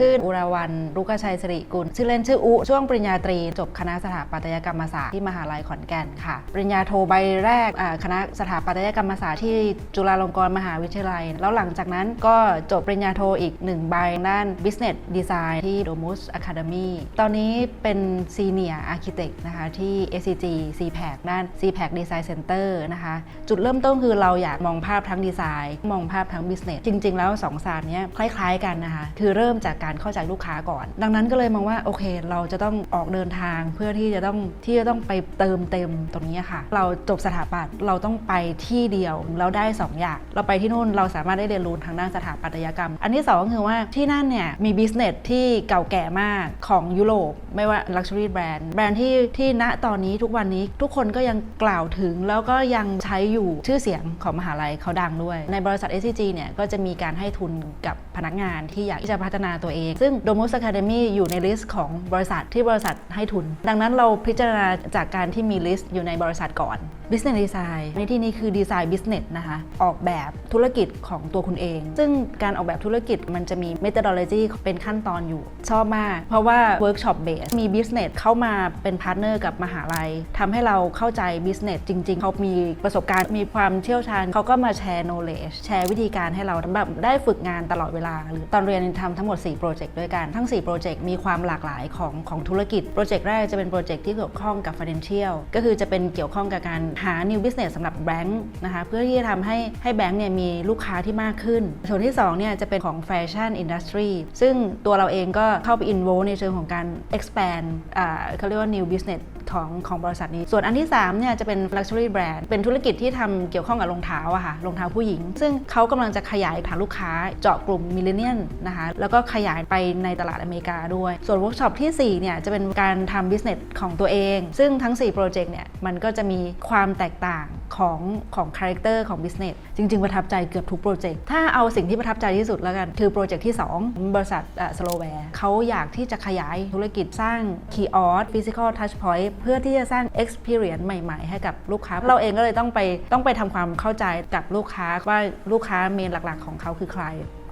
ชื่ออุรวันรุกชัยสิริกุล ชื่อเล่นชื่ออุช่วงปริญญาตรี จบคณะสถาปัตยกรรมศาสตร์ที่มหาลัยขอนแก่นค่ะ ปริญญาโทใบแรกคณะสถาปัตยกรรมศาสตร์ที่จุฬาลงกรณ์มหาวิทยาลัย แล้วหลังจากนั้นก็จบปริญญาโทอีกหนึ่งใบด้าน Business Design ที่ Domus Academy ตอนนี้เป็น Senior Architect นะคะที่ SCG CPAC ด้าน CPAC Design Center นะคะจุดเริ่มต้นคือเราอยากมองภาพทั้งดีไซน์ มองภาพทั้ง Business จริง ๆ แล้วสองศาสตร์นี้คล้าย ๆ กันนะคะคือเริ่มจากการเข้าใจลูกค้าก่อน ดังนั้นก็เลยมองว่าโอเค เราจะต้องออกเดินทางเพื่อที่จะต้องที่จะต้องไปเติมเต็มตรงนี้ค่ะ เราจบสถาปัตย์เราต้องไปที่เดียวแล้วได้ 2 อย่าง เราไปที่นู่นเราสามารถได้เรียนรู้ทางด้านสถาปัตยกรรม อันที่2ก็คือว่าที่นั่นเนี่ยมีบิสเนสที่เก่าแก่มากของยุโรปไม่ว่า Luxury Brand แบรนด์ที่ที่ณตอนนี้ทุกวันนี้ทุกคนก็ยังกล่าวถึงแล้วก็ยังใช้อยู่ชื่อเสียงของมหาลัยเขาดังด้วย ในบริษัท SCG เนี่ยก็จะมีการให้ทุนกับ พนักงานที่อยากที่จะพัฒนาตัวเอง ซึ่ง Domus Academy อยู่ในลิสต์ของบริษัทที่บริษัทให้ทุน ดังนั้นเราพิจารณาจากการที่มีลิสต์อยู่ในบริษัทก่อน Business Design ในที่นี้คือดีไซน์ Business นะคะ ออกแบบธุรกิจของตัวคุณเอง ซึ่งการออกแบบธุรกิจมันจะมี methodology เป็นขั้นตอนอยู่ ชอบมาก เพราะว่า workshop base มี business เข้ามาเป็นพาร์ทเนอร์กับมหาลัยทำให้เราเข้าใจ business จริง ๆ เขามีประสบการณ์มีความเชี่ยวชาญ เขาก็มาแชร์ knowledge แชร์วิธีการให้เราแบบได้ฝึกงานตลอดเวลา หรือตอนเรียนทำทั้งหมด 4 โปรเจกต์ด้วยกัน ทั้ง 4 โปรเจกต์มีความหลากหลายของของธุรกิจ โปรเจกต์แรกจะเป็นโปรเจกต์ที่เกี่ยวข้องกับ financial ก็คือจะเป็นเกี่ยวข้องกับการหา new business สำหรับแบงค์นะคะเพื่อที่จะทำให้ให้แบงค์เนี่ยมีลูกค้าที่มากขึ้น ส่วนที่2เนี่ยจะเป็นของแฟชั่นอินดัสทรีซึ่งตัวเราเองก็เข้าไป involve ในเชิงของการ expand อ่าเขาเรียกว่า new business ของของบริษัทนี้ ส่วนอันที่3เนี่ยจะเป็น luxury brand เป็นธุรกิจที่ทำเกี่ยวข้องกับรองเท้าอะค่ะรองเท้าผู้หญิง ซึ่งเขากำลังจะขยายฐานลูกค้าเจาะกลุ่มมิลเลนเนียนนะคะแล้วก็ขยายไปในตลาดอเมริกาด้วย ส่วนเวิร์กช็อปที่4เนี่ยจะเป็นการทำบิสเนสของตัวเอง ซึ่งทั้ง 4 โปรเจกต์เนี่ยมันก็จะมีความแตกต่าง ของของคาแรคเตอร์ของบิสเนสจริง ๆ ประทับใจเกือบทุกโปรเจกต์ ถ้าเอาสิ่งที่ประทับใจที่สุดแล้วกัน คือโปรเจกต์ที่ 2 บริษัทสโลแวร์เขาอยากที่จะขยายธุรกิจสร้างคีย์ออสฟิสิ컬ทัชพอยต์เพื่อที่จะสร้าง experience ใหม่ ๆ ให้กับลูกค้า เราเองก็เลยต้องไปต้องไปทำความเข้าใจกับลูกค้าว่าลูกค้าเมนหลัก ๆ ของเขาคือใคร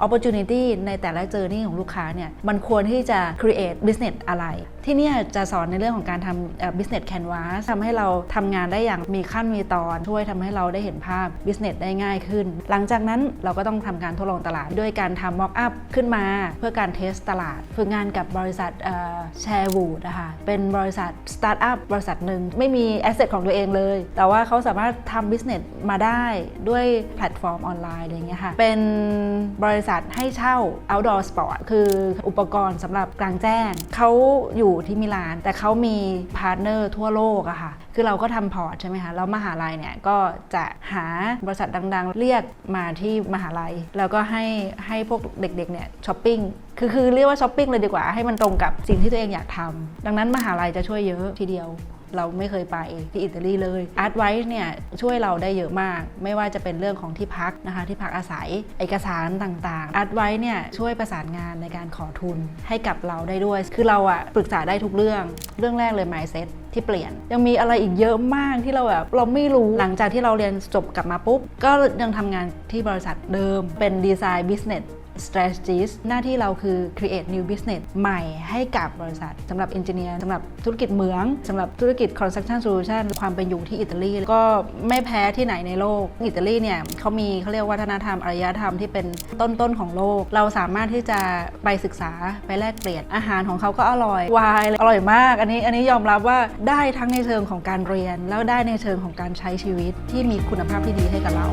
opportunity ในแต่ละ journey ของลูกค้าเนี่ยมันควรที่จะ create business อะไร ที่นี่จะสอนในเรื่องของการทำ business canvas ทำให้เราทำงานได้อย่างมีขั้นมีตอน ช่วยทำให้เราได้เห็นภาพ business ได้ง่ายขึ้น หลังจากนั้นเราก็ต้องทำการทดลองตลาด ด้วยการทำ mock up ขึ้นมา เพื่อการเทสตลาด ฝึกงานกับบริษัทแชร์วูดนะคะเป็นบริษัทสตาร์ทอัพบริษัทหนึ่งไม่มี asset ของตัวเองเลย แต่ว่าเขาสามารถทำ business มาได้ด้วยแพลตฟอร์มออนไลน์อะไรอย่างเงี้ยค่ะเป็นบริษัทให้เช่า outdoor sport คืออุปกรณ์สำหรับกลางแจ้ง เขาอยู่ที่มิลาน แต่เขามีพาร์ทเนอร์ทั่วโลกอะค่ะ คือเราก็ทำพอร์ตใช่ไหมคะแล้วมหาลัยเนี่ยก็จะหาบริษัทดังๆ เรียกมาที่มหาลัย แล้วก็ให้ให้พวกเด็กๆเนี่ยช้อปปิ้งคือคือเรียกว่าช้อปปิ้งเลยดีกว่าให้มันตรงกับสิ่งที่ตัวเองอยากทำดังนั้นมหาลัยจะช่วยเยอะทีเดียว เราไม่เคยไปที่อิตาลีเลย Art w i s e เนี่ยช่วยเราได้เยอะมาก ไม่ว่าจะเป็นเรื่องของที่พักนะคะที่พักอาศัยเอกสารต่างๆ Art w i s e เนี่ยช่วยประสานงานในการขอทุนให้กับเราได้ด้วย คือเราอะปรึกษาได้ทุกเรื่องเรื่องแรกเลย mindset ที่เปลี่ยน ยังมีอะไรอีกเยอะมากที่เราแบบเราไม่รู้หลังจากที่เราเรียนจบกลับมาปุ๊บ ก็ยังทำงานที่บริษัทเดิมเป็นดีไซน์ business strategist หน้าที่เราคือ create new business ใหม่ให้กับบริษัทสำหรับ engineer สำหรับธุรกิจเหมืองสำหรับธุรกิจ construction solution ความเป็นอยู่ที่อิตาลีก็ไม่แพ้ที่ไหนในโลก อิตาลีเนี่ยเขามีเขาเรียกวัฒนธรรมอารยธรรมที่เป็นต้นๆของโลก เราสามารถที่จะไปศึกษาไปแลกเปลี่ยนอาหารของเขาก็อร่อยวายอร่อยมาก อันนี้อันนี้ยอมรับว่าได้ทั้งในเชิงของการเรียน แล้วได้ในเชิงของการใช้ชีวิตที่มีคุณภาพที่ดีให้กับเรา